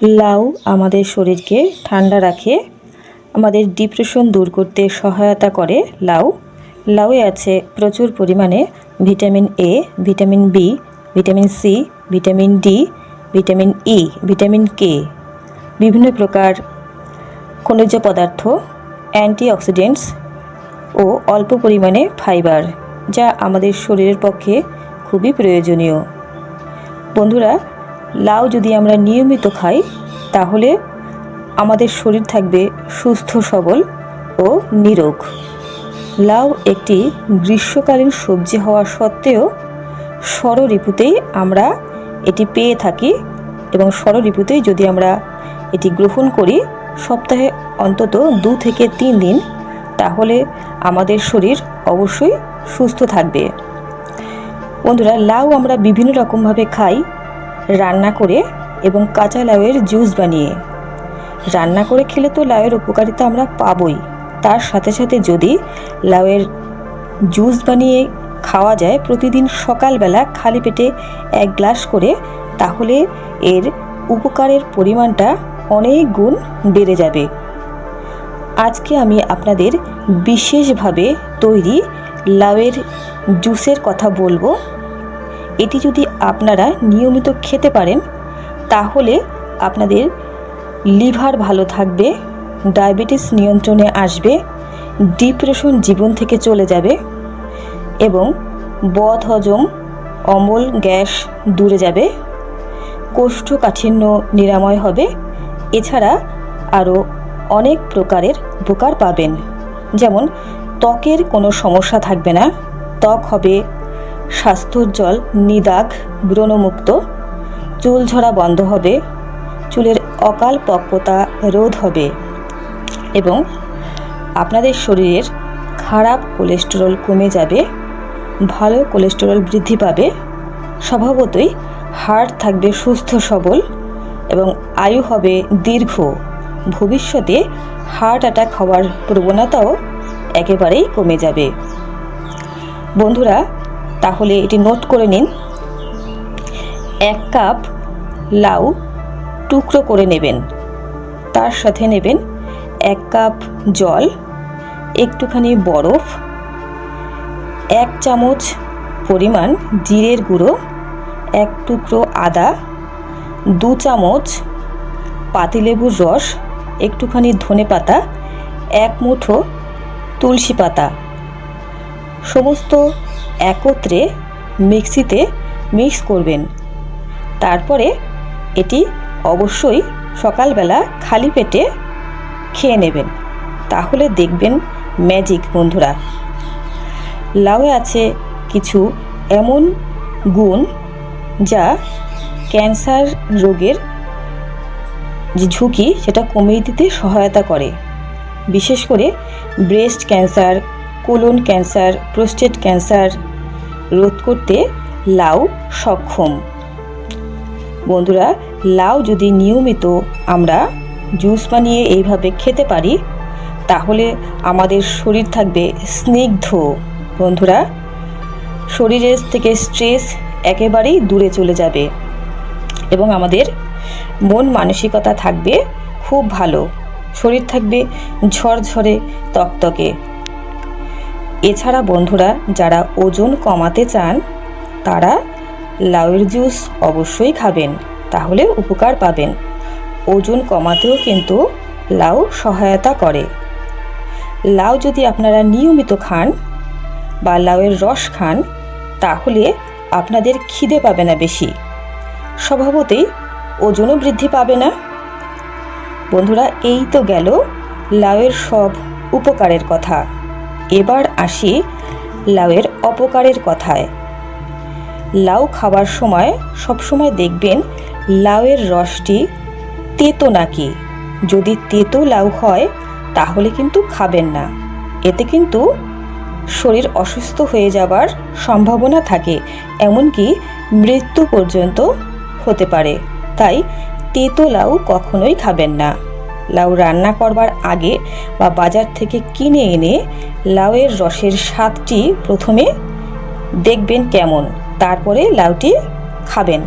লাউ আমাদের শরীরকে ঠান্ডা রাখে, আমাদের ডিপ্রেশন দূর করতে সহায়তা করে লাউ। লাউয়ে আছে প্রচুর পরিমাণে vitamin A vitamin B vitamin C vitamin D vitamin E vitamin K বিভিন্ন প্রকার খনিজ পদার্থ, অ্যান্টিঅক্সিডেন্টস ও অল্প পরিমাণে ফাইবার, যা আমাদের শরীরের পক্ষে খুবই প্রয়োজনীয়। বন্ধুরা লাউ যদি আমরা নিয়মিত খাই, তাহলে আমাদের শরীর থাকবে সুস্থ, সবল ও নিরোগ। লাউ একটি গ্রীষ্মকালীন সবজি হওয়া সত্ত্বেও ঋতুতেই আমরা এটি পেয়ে থাকি এবং ঋতুতেই যদি আমরা এটি গ্রহণ করি সপ্তাহে অন্তত দু থেকে তিন দিন, তাহলে আমাদের শরীর অবশ্যই সুস্থ থাকবে। বন্ধুরা, লাউ আমরা বিভিন্ন রকমভাবে খাই। রান্না করে এবং কাঁচা লাউয়ের জুস বানিয়ে। রান্না করে খেলে তো লাউয়ের উপকারিতা আমরা পাবই। তার সাথে সাথে যদি লাউয়ের জুস বানিয়ে খাওয়া যায় প্রতিদিন সকালবেলা খালি পেটে এক গ্লাস করে, তাহলে এর উপকারের পরিমাণটা অনেক গুণ বেড়ে যাবে। আজকে আমি আপনাদের বিশেষভাবে তৈরি লাউয়ের জুসের কথা বলব। এটি যদি আপনারা নিয়মিত খেতে পারেন, তাহলে আপনাদের লিভার ভালো থাকবে, ডায়াবেটিস নিয়ন্ত্রণে আসবে, ডিপ্রেশন জীবন থেকে চলে যাবে এবং বদ হজম অম্ল গ্যাস দূরে যাবে, কোষ্ঠকাঠিন্য নিরাময় হবে। এছাড়া আরও অনেক প্রকারের উপকার পাবেন। যেমন ত্বকের কোনো সমস্যা থাকবে না, ত্বক হবে স্বাস্থ্যোজ্জ্বল নিদাগ ব্রণমুক্ত চুল ঝরা বন্ধ হবে, চুলের অকাল পক্বতা রোধ হবে এবং আপনাদের শরীরের খারাপ কোলেস্টেরল কমে যাবে, ভালো কোলেস্টেরল বৃদ্ধি পাবে, স্বভাবতই হার্ট থাকবে সুস্থ সবল এবং আয়ু হবে দীর্ঘ। ভবিষ্যতে হার্ট অ্যাটাক হওয়ার প্রবণতাও একেবারেই কমে যাবে। বন্ধুরা তাহলে এটি নোট করে নিন। এক কাপ লাউ টুকরো করে নেবেন। তার সাথে নেবেন এক কাপ জল, একটুখানি বরফ, এক চামচ পরিমাণ জিরের গুঁড়ো, এক টুকরো আদা, দু চামচ পাতিলেবুর রস, একটুখানি ধনে পাতা এক মুঠো তুলসী পাতা। সমস্ত একত্রে মিক্সিতে মিক্স করবেন। তারপরে এটি অবশ্যই সকালবেলা খালি পেটে খেয়ে নেবেন। তাহলে দেখবেন ম্যাজিক বন্ধুরা। লাউয়ে আছে কিছু এমন গুণ যা ক্যান্সার রোগের যে ঝুঁকি সেটা কমিয়ে দিতে সহায়তা করে। বিশেষ করে breast cancer colon cancer, prostate cancer রোধ করতে লাউ সক্ষম। বন্ধুরা, লাউ যদি নিয়মিত আমরা জুস বানিয়ে এইভাবে খেতে পারি, তাহলে আমাদের শরীর থাকবে স্নিগ্ধ। বন্ধুরা, শরীরের থেকে স্ট্রেস একেবারেই দূরে চলে যাবে এবং আমাদের মন মানসিকতা থাকবে খুব ভালো। শরীর থাকবে ঝরঝরে তকতকে। এছাড়া বন্ধুরা, যারা ওজন কমাতে চান, তারা লাউয়ের জুস অবশ্যই খাবেন, তাহলে উপকার পাবেন। ওজন কমাতেও কিন্তু লাউ সহায়তা করে। লাউ যদি আপনারা নিয়মিত খান বা লাউয়ের রস খান, তাহলে আপনাদের খিদে পাবে না বেশি। স্বভাবতেই ওজনও বৃদ্ধি পাবে না। বন্ধুরা, এই তো গেল লাউয়ের সব উপকারের কথা। এবার আসি লাউয়ের অপকারের কথায়। লাউ খাবার সময় সবসময় দেখবেন লাউয়ের রসটি তেতো নাকি। যদি তেতো লাউ হয়, তাহলে কিন্তু খাবেন না। এতে কিন্তু শরীর অসুস্থ হয়ে যাবার সম্ভাবনা থাকে, এমনকি মৃত্যু পর্যন্ত হতে পারে। তাই তেতো লাউ কখনোই খাবেন না। লাউ রান্না করবার আগে বা বাজার থেকে কিনে এনে লাউয়ের রসের স্বাদটি প্রথমে দেখবেন কেমন, তারপরে লাউটি খাবেন।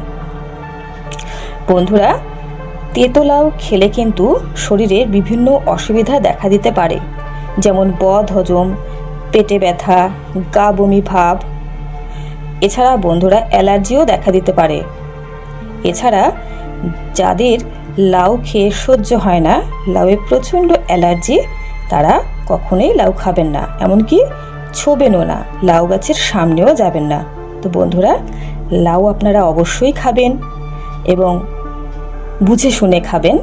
বন্ধুরা, তেতো লাউ খেলে কিন্তু শরীরের বিভিন্ন অসুবিধা দেখা দিতে পারে, যেমন বদ হজম, পেটে ব্যথা, গা বমি ভাব। এছাড়া বন্ধুরা, অ্যালার্জিও দেখা দিতে পারে। এছাড়া যাদের লাউ খেয়ে সহ্য হয় না। লাউয়ে প্রচণ্ড অ্যালার্জি। তারা কখনোই লাউ খাবেন না, এমনকি ছোবেনও না। লাউ গাছের সামনেও যাবেন না। তো বন্ধুরা, লাউ আপনারা অবশ্যই খাবেন এবং বুঝে শুনে খাবেন।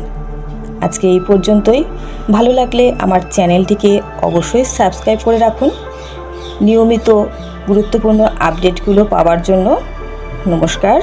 আজকে এই পর্যন্তই। ভালো লাগলে আমার চ্যানেলটিকে অবশ্যই সাবস্ক্রাইব করে রাখুন। নিয়মিত গুরুত্বপূর্ণ আপডেটগুলো পাওয়ার জন্য নমস্কার।